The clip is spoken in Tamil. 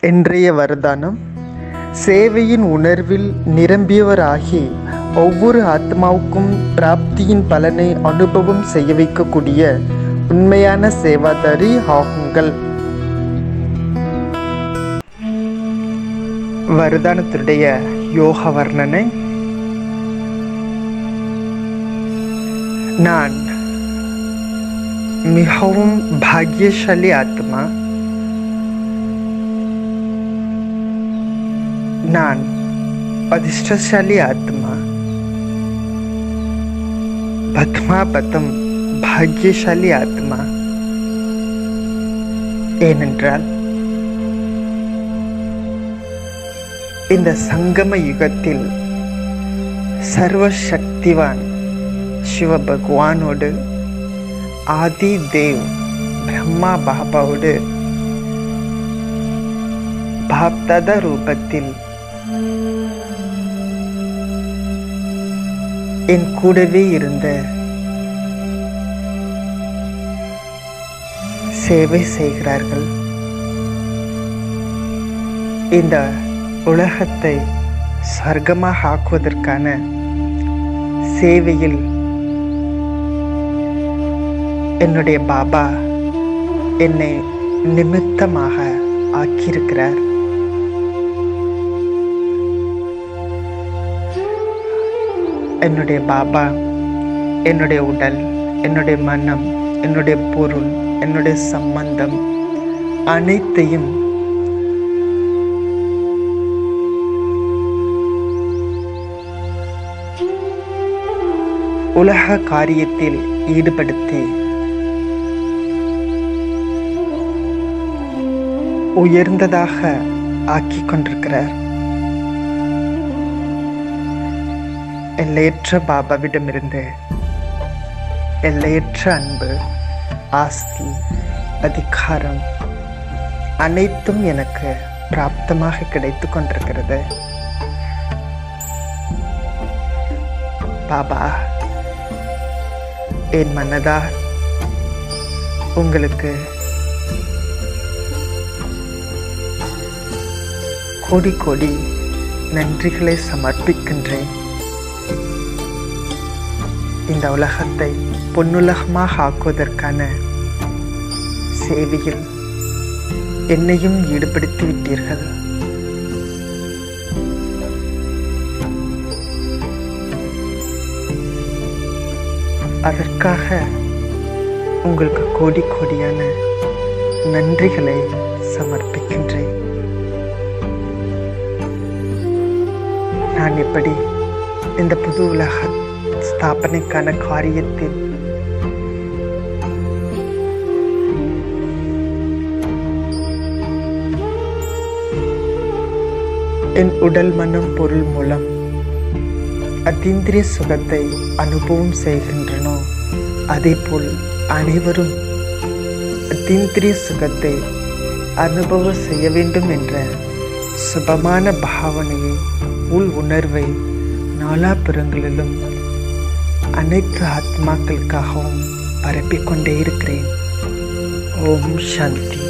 இன்றைய வரதானம் சேவையின் உணர்வில் நிரம்பியவராகி ஒவ்வொரு ஆத்மாவுக்கும் பிராப்தியின் பலனை அனுபவம் செய்ய வைக்கக்கூடிய உண்மையான சேவாதாரி ஆகுங்கள். வருதானத்துடைய யோக வர்ணனை நான் மிகவும் பாக்கியசாலி ஆத்மா. நான் அதிர்ஷ்டசாலி ஆத்மா. பத்மாபதம் பாக்யசாலி ஆத்மா. ஏனென்றால் இந்த சங்கம யுகத்தில் சர்வசக்திவான் சிவ பகவானோடு ஆதி தேவ் பிரம்மா பாபாவோடு பாப்தத ரூபத்தில் என் கூடவே இருந்த சேவை செய்கிறார்கள். இந்த உலகத்தை சொர்க்கமாக ஆக்குவதற்கான சேவையில் என்னுடைய பாபா என்னை நிமித்தமாக ஆக்கியிருக்கிறார். என்னுடைய பாபா என்னுடைய உடல் என்னுடைய மனம் என்னுடைய பொருள் என்னுடைய சம்பந்தம் அனைத்தையும் உலக காரியத்தில் ஈடுபடுத்தி உயர்ந்ததாக ஆக்கிக் கொண்டிருக்கிறார். எல்லையற்ற பாபாவிடமிருந்து எல்லையற்ற அன்பு ஆஸ்தி அதிகாரம் அனைத்தும் எனக்கு பிராப்தமாக கிடைத்து கொண்டிருக்கிறது. பாபா என் மனதார் உங்களுக்கு கோடி கோடி நன்றிகளை சமர்ப்பிக்கின்றேன். இந்த உலகத்தை பொன்னுலகமாக ஆக்குவதற்கான சேவையில் என்னையும் ஈடுபடுத்தி விட்டீர்கள். அதற்காக உங்களுக்கு கோடி கோடியான நன்றிகளை சமர்ப்பிக்கின்றேன். நான் எப்படி இந்த புது உலகத்தை ஸ்தாபனைக்கான காரியத்தில். என் உடல் மனம் பொருள் மூலம் அதீந்திரிய சுகத்தை அனுபவம் செய்கின்றனோ அதேபோல் அனைவரும் அதீந்திரிய சுகத்தை அனுபவம் செய்ய வேண்டும் என்ற சுபமான பாவனையை உள் உணர்வை நாலாபுறங்களிலும் அனைத்து ஆத்மாக்களுக்காகவும் பரப்பிக்கொண்டே இருக்கிறேன் ஓம் சாந்தி